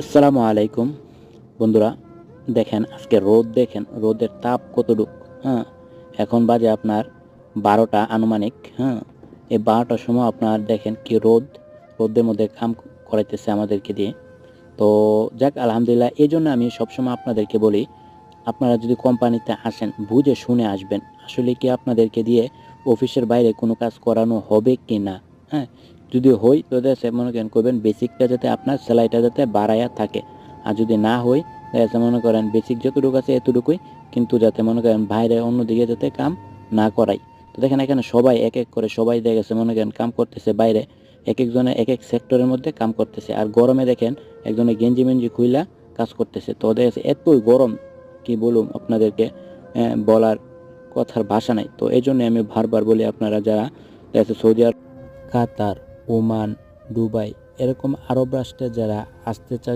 আসসালামু আলাইকুম। বন্ধুরা, দেখেন, আজকে রোদ দেখেন, রোদের তাপ কতটুক হ্যাঁ? এখন বাজে আপনার বারোটা আনুমানিক হ্যাঁ? এই বারোটার সময় আপনার দেখেন কি রোদ, রোদের মধ্যে কাম করাইতেছে আমাদেরকে দিয়ে। তো যাক, আলহামদুলিল্লাহ, এই জন্য আমি সবসময় আপনাদেরকে বলি, আপনারা যদি কোম্পানিতে আসেন, বুঝে শুনে আসবেন, আসলে কি আপনাদেরকে দিয়ে অফিসের বাইরে কোনো কাজ করানো হবে কি না হ্যাঁ? যদি হই তো দেশে মনে করেন করবেন বেসিকটা যাতে আপনার সেলাইটা যাতে বাড়াইয়া থাকে। আর যদি না হই দেশে মনে করেন বেসিক যতটুকু আছে এতটুকুই, কিন্তু যাতে মনে করেন বাইরে অন্যদিকে যাতে কাম না করাই তো দেখেন এখানে সবাই এক এক করে সবাই দেখে গেছে মনে করেন কাম করতেছে বাইরে। এক একজনে এক এক সেক্টরের মধ্যে কাম করতেছে। আর গরমে দেখেন একজনে গেঞ্জি মেঞ্জি খুইলা কাজ করতেছে। তো দেখেছে এতই গরম, কি বলুম আপনাদেরকে বলার কথার ভাষা নাই। তো এই জন্য আমি বারবার বলি আপনারা যারা Saudi Arab, Qatar Oman Dubai এরকম আরব রাষ্ট্রে যারা আসতে চায়